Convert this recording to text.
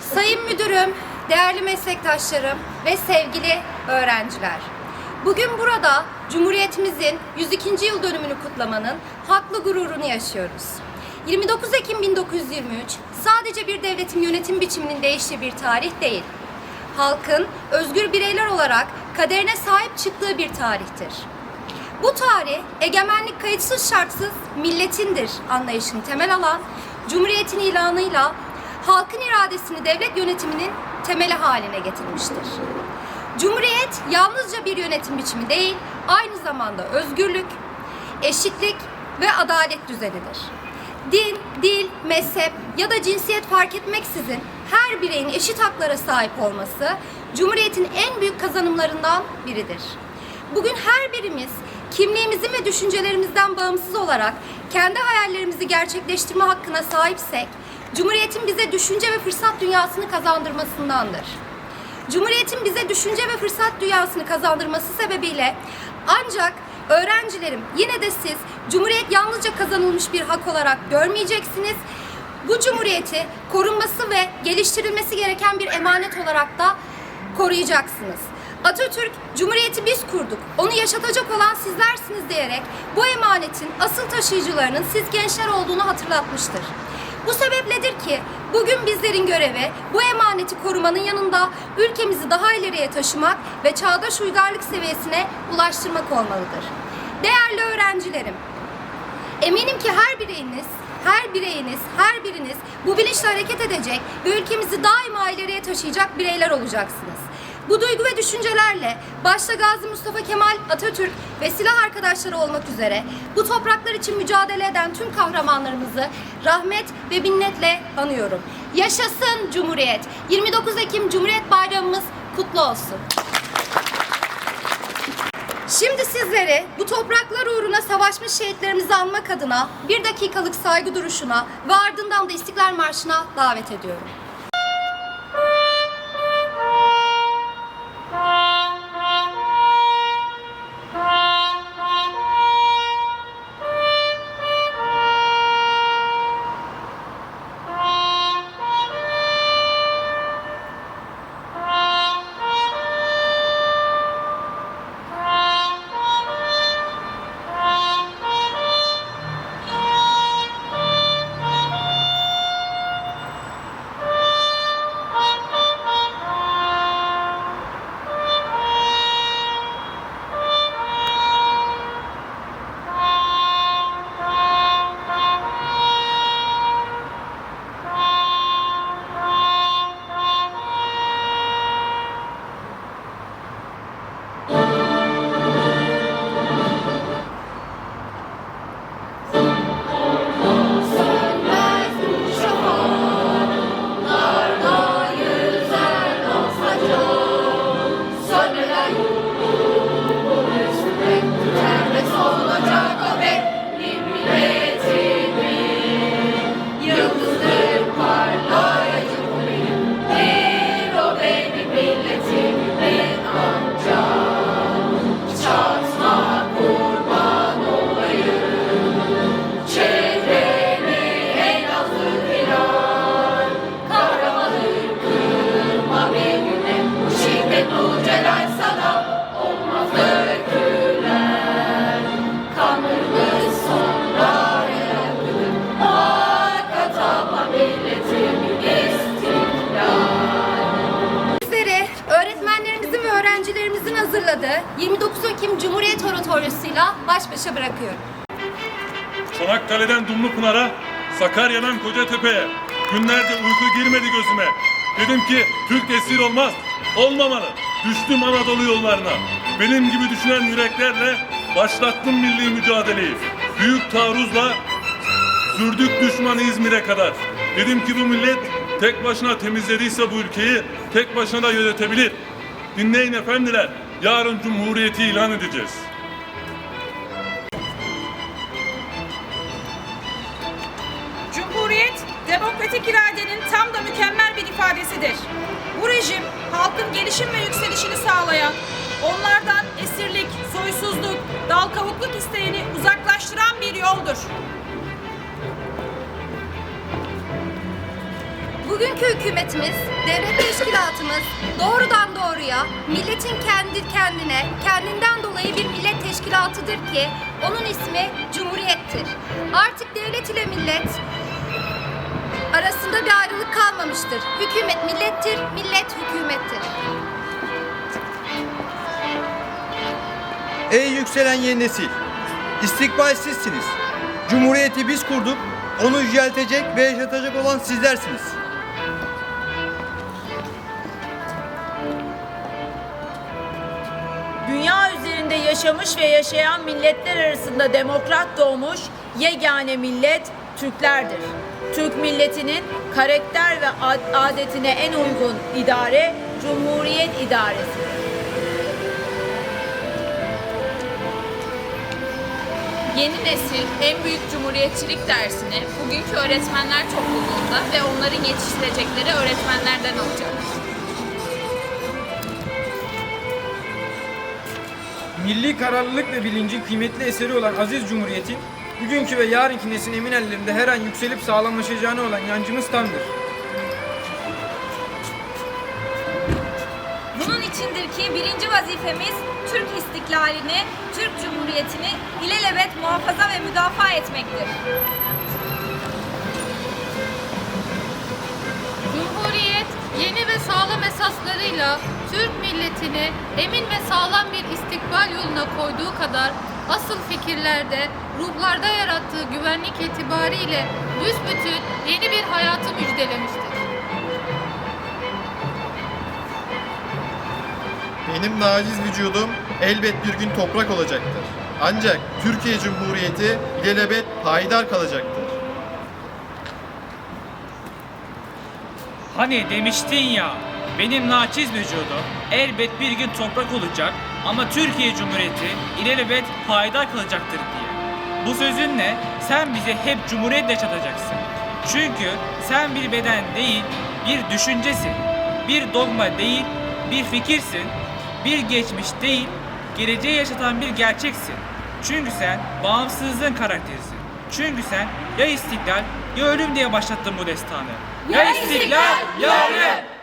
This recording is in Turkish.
Sayın Müdürüm, değerli meslektaşlarım ve sevgili öğrenciler. Bugün burada Cumhuriyetimizin 102. yıl dönümünü kutlamanın haklı gururunu yaşıyoruz. 29 Ekim 1923 sadece bir devletin yönetim biçiminin değiştiği bir tarih değil. Halkın özgür bireyler olarak kaderine sahip çıktığı bir tarihtir. Bu tarih egemenlik kayıtsız şartsız milletindir anlayışını temel alan Cumhuriyetin ilanıyla halkın iradesini devlet yönetiminin temeli haline getirmiştir. Cumhuriyet yalnızca bir yönetim biçimi değil, aynı zamanda özgürlük, eşitlik ve adalet düzenidir. Din, dil, mezhep ya da cinsiyet fark etmeksizin her bireyin eşit haklara sahip olması Cumhuriyet'in en büyük kazanımlarından biridir. Bugün her birimiz kimliğimizin ve düşüncelerimizden bağımsız olarak kendi hayallerimizi gerçekleştirme hakkına sahipsek, Cumhuriyet'in bize düşünce ve fırsat dünyasını kazandırmasındandır. Cumhuriyetin bize düşünce ve fırsat dünyasını kazandırması sebebiyle ancak öğrencilerim yine de siz Cumhuriyet yalnızca kazanılmış bir hak olarak görmeyeceksiniz. Bu Cumhuriyeti korunması ve geliştirilmesi gereken bir emanet olarak da koruyacaksınız. Atatürk, Cumhuriyeti biz kurduk, onu yaşatacak olan sizlersiniz diyerek bu emanetin asıl taşıyıcılarının siz gençler olduğunu hatırlatmıştır. Bu sebepledir ki bugün bizlerin görevi bu emaneti korumanın yanında ülkemizi daha ileriye taşımak ve çağdaş uygarlık seviyesine ulaştırmak olmalıdır. Değerli öğrencilerim, Eminim ki her bireyiniz, her bireyiniz, her biriniz bu bilinçle hareket edecek ve ülkemizi daima ileriye taşıyacak bireyler olacaksınız. Bu duygu ve düşüncelerle başta Gazi Mustafa Kemal Atatürk ve silah arkadaşları olmak üzere bu topraklar için mücadele eden tüm kahramanlarımızı rahmet ve minnetle anıyorum. Yaşasın Cumhuriyet! 29 Ekim Cumhuriyet Bayramımız kutlu olsun. Şimdi sizleri bu topraklar uğruna savaşmış şehitlerimizi anmak adına bir dakikalık saygı duruşuna ve ardından da İstiklal Marşı'na davet ediyorum. Öğrencilerimizin hazırladığı 29 Ekim Cumhuriyet Oratoryosu'yla baş başa bırakıyorum. Çanakkale'den Dumlupınar'a, Sakarya'dan Kocatepe'ye. Günlerde uyku girmedi gözüme. Dedim ki Türk esir olmaz, olmamalı. Düştüm Anadolu yollarına. Benim gibi düşünen yüreklerle başlattım milli mücadeleyi. Büyük taarruzla sürdük düşmanı İzmir'e kadar. Dedim ki bu millet tek başına temizlediyse bu ülkeyi tek başına da yönetebilir. Dinleyin efendiler, yarın cumhuriyeti ilan edeceğiz. Cumhuriyet, demokratik iradenin tam da mükemmel bir ifadesidir. Bu rejim, halkın gelişim ve yükselişini sağlayan, onlardan esirlik, soysuzluk, dal kavukluk isteğini uzaklaştıran bir yoldur. Bugünkü hükümetimiz, devlet teşkilatımız doğrudan doğruya milletin kendi kendine, kendinden dolayı bir millet teşkilatıdır ki onun ismi Cumhuriyettir. Artık devlet ile millet arasında bir ayrılık kalmamıştır. Hükümet millettir, millet hükümettir. Ey yükselen yeni nesil! İstikbal. Cumhuriyeti biz kurduk, onu yüceltecek ve yaşatacak olan sizlersiniz. Dünya üzerinde yaşamış ve yaşayan milletler arasında demokrat doğmuş yegane millet Türklerdir. Türk milletinin karakter ve ad- adetine en uygun idare Cumhuriyet idaresidir. Yeni nesil en büyük cumhuriyetçilik dersini bugünkü öğretmenler topluluğunda ve onların yetiştirecekleri öğretmenlerden alacak. Milli kararlılık ve bilincin kıymetli eseri olan Aziz Cumhuriyet'in bugünkü ve yarınki neslin emin ellerinde her an yükselip sağlamlaşacağına olan yancımız tamdır. Bunun içindir ki birinci vazifemiz Türk istiklalini, Türk Cumhuriyeti'ni ilelebet muhafaza ve müdafaa etmektir. Cumhuriyet yeni ve sağlam esaslarıyla Türk milletini emin ve sağlam bir istikbal yoluna koyduğu kadar asıl fikirlerde, ruhlarda yarattığı güvenlik itibariyle büsbütün yeni bir hayatı müjdelemiştir. Benim naciz vücudum elbet bir gün toprak olacaktır. Ancak Türkiye Cumhuriyeti ilelebet payidar kalacaktır. Hani demiştin ya, benim naçiz vücudum elbet bir gün toprak olacak ama Türkiye Cumhuriyeti ilelebet payidar kalacaktır diye. Bu sözünle sen bize hep cumhuriyet yaşatacaksın. Çünkü sen bir beden değil, bir düşüncesin. Bir dogma değil, bir fikirsin. Bir geçmiş değil, geleceği yaşatan bir gerçeksin. Çünkü sen bağımsızlığın karakterisin. Çünkü sen ya istiklal ya ölüm diye başlattın bu destanı. Ya istiklal ya ölüm.